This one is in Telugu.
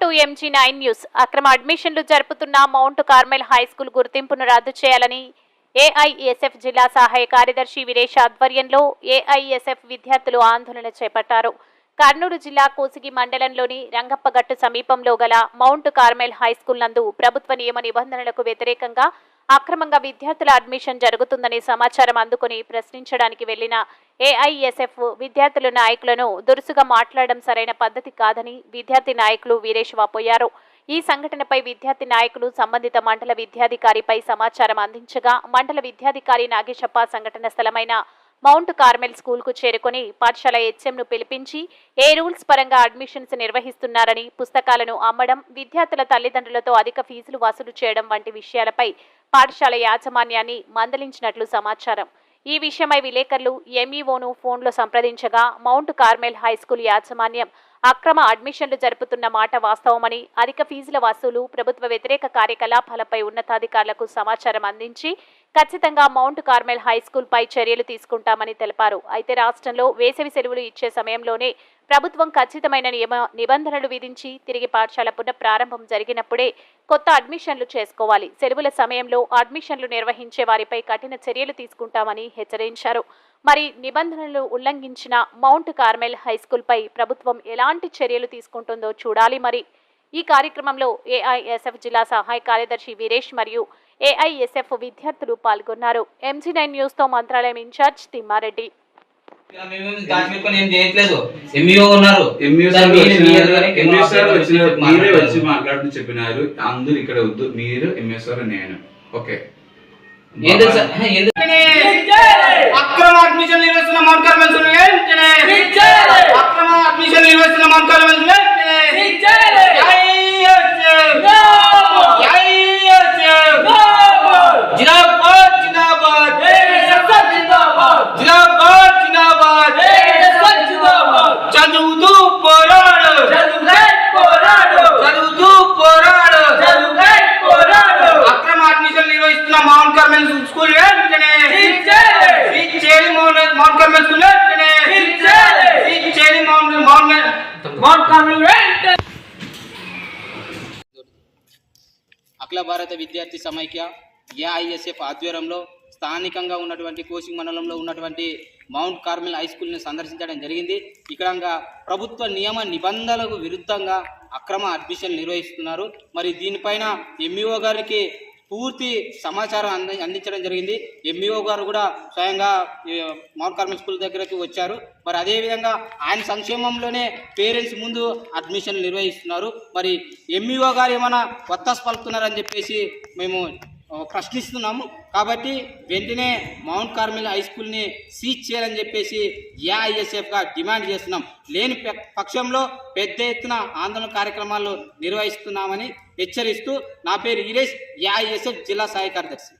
MG nine news. అక్రమ అడ్మిషన్లు జరుపుతున్న మౌంట్ కార్మెల్ హై స్కూల్ గుర్తింపును రద్దు చేయాలని ఏఐఎస్ఎఫ్ జిల్లా సహాయ కార్యదర్శి విరేష్ ఆధ్వర్యంలో ఏఐఎస్ఎఫ్ విద్యార్థులు ఆందోళన చేపట్టారు. కర్నూలు జిల్లా కోసిగి మండలంలోని రంగప్పగట్టు సమీపంలో గల మౌంట్ కార్మెల్ హై స్కూల్ నందు ప్రభుత్వ నియమ నిబంధనలకు వ్యతిరేకంగా అక్రమంగా విద్యార్థుల అడ్మిషన్ జరుగుతుందనే సమాచారం అందుకుని ప్రశ్నించడానికి వెళ్ళిన ఏఐఎస్ఎఫ్ విద్యార్థుల నాయకులను దురుసుగా మాట్లాడడం సరైన పద్ధతి కాదని విద్యార్థి నాయకులు వీరేష్ వాపోయారు ఈ సంఘటనపై విద్యార్థి నాయకులు సంబంధిత మండల విద్యాధికారిపై సమాచారం అందించగా మండల విద్యాధికారి నాగేశప్ప సంఘటన స్థలమైన మౌంట్ కార్మెల్ స్కూల్కు చేరుకుని పాఠశాల హెచ్ఎంను పిలిపించి ఏ రూల్స్ పరంగా అడ్మిషన్స్ నిర్వహిస్తున్నారని పుస్తకాలను అమ్మడం విద్యార్థుల తల్లిదండ్రులతో అధిక ఫీజులు వసూలు చేయడం వంటి విషయాలపై పాఠశాల యాజమాన్యాన్ని మందలించినట్లు సమాచారం. ఈ విషయమై విలేకరులు ఎంఈఓను ఫోన్లో సంప్రదించగా మౌంట్ కార్మెల్ హై స్కూల్ యాజమాన్యం అక్రమ అడ్మిషన్లు జరుపుతున్న మాట వాస్తవమని అధిక ఫీజుల వసూలు ప్రభుత్వ వ్యతిరేక కార్యకలాపాలపై ఉన్నతాధికారులకు సమాచారం అందించి ఖచ్చితంగా మౌంట్ కార్మెల్ హై స్కూల్ పై చర్యలు తీసుకుంటామని తెలిపారు. అయితే రాష్ట్రంలో వేసవి సెలవులు ఇచ్చే సమయంలోనే ప్రభుత్వం ఖచ్చితమైన నియమ నిబంధనలు విధించి తిరిగి పాఠశాల పునః ప్రారంభం జరిగినప్పుడే కొత్త అడ్మిషన్లు చేసుకోవాలి. సెలవుల సమయంలో అడ్మిషన్లు నిర్వహించే వారిపై కఠిన చర్యలు తీసుకుంటామని హెచ్చరించారు. మరి నిబంధనలు ఉల్లంఘించిన మౌంట్ కార్మెల్ హై స్కూల్పై ప్రభుత్వం ఎలాంటి చర్యలు తీసుకుంటుందో చూడాలి మరి. ఈ కార్యక్రమంలో ఏఐఎస్ఎఫ్ జిల్లా సహాయ కార్యదర్శి వీరేష్ మరియు ఏఐఎస్ఎఫ్ విద్యార్థులు పాల్గొన్నారు. ఎంజీ నైన్ న్యూస్తో మంత్రాలయం ఇన్ఛార్జ్ తిమ్మారెడ్డి. వచ్చి మాట్లాడుతూ చెప్పినారు. అందరూ ఇక్కడ వద్దు. మీరు సార్ నేను. ఓకే. అక్రమ అడ్మిషన్ నిర్వహిస్తున్న మౌంట్ కార్మెల్ స్కూల్ వెంటనే అక్రమ అడ్మిషన్ నిర్వహిస్తున్న మౌంట్ కార్మెల్ స్కూల్ వెంటనే ఐఎస్ఎఫ్! ఐఎస్ఎఫ్! జిందాబాద్ జిందాబాద్ జిందాబాద్ జిందాబాద్ చదువుతూ పోరాడు చదువుతూ పోరాడు అక్రమ అడ్మిషన్ నిర్వహిస్తున్న మౌంట్ కార్మెల్ స్కూల్ వెంటనే సీజ్ చేయాలి మౌంట్ మౌంట్ కార్మెల్ స్కూల్ వెంటనే సీజ్ చేయాలి మౌంట్ మౌంట్ మౌంట్ కార్మెల్ వెంటనే అఖిల భారత విద్యార్థి సమైక్య ఏఐఎస్ఎఫ్ ఆధ్వర్యంలో స్థానికంగా ఉన్నటువంటి కోసింగ్ మండలంలో ఉన్నటువంటి మౌంట్ కార్మెల్ హై స్కూల్ని సందర్శించడం జరిగింది. ఇక్కడ ప్రభుత్వ నియమ నిబంధనలకు విరుద్ధంగా అక్రమ అడ్మిషన్ నిర్వహిస్తున్నారు. మరి దీనిపైన ఎంఈఓ గారికి పూర్తి సమాచారం అంది అందించడం జరిగింది. ఎంఈఓ గారు కూడా స్వయంగా మౌంట్ కార్మెల్ స్కూల్ దగ్గరకు వచ్చారు. మరి అదేవిధంగా ఆయన సంక్షేమంలోనే పేరెంట్స్ ముందు అడ్మిషన్ నిర్వహిస్తున్నారు. మరి ఎంఈఓ గారు ఏమైనా కొత్త పలుకుతున్నారని చెప్పేసి మేము ప్రశ్నిస్తున్నాము. కాబట్టి వెంటనే మౌంట్ కార్మిల్ హై స్కూల్ని సీజ్ చేయాలని చెప్పేసి ఏఐఎస్ఎఫ్గా డిమాండ్ చేస్తున్నాం. లేని పక్షంలో పెద్ద ఎత్తున ఆందోళన కార్యక్రమాలు నిర్వహిస్తున్నామని హెచ్చరిస్తూ నా పేరు ఈరేష్ ఏఐఎస్ఎఫ్ జిల్లా సహాయ కార్యదర్శి.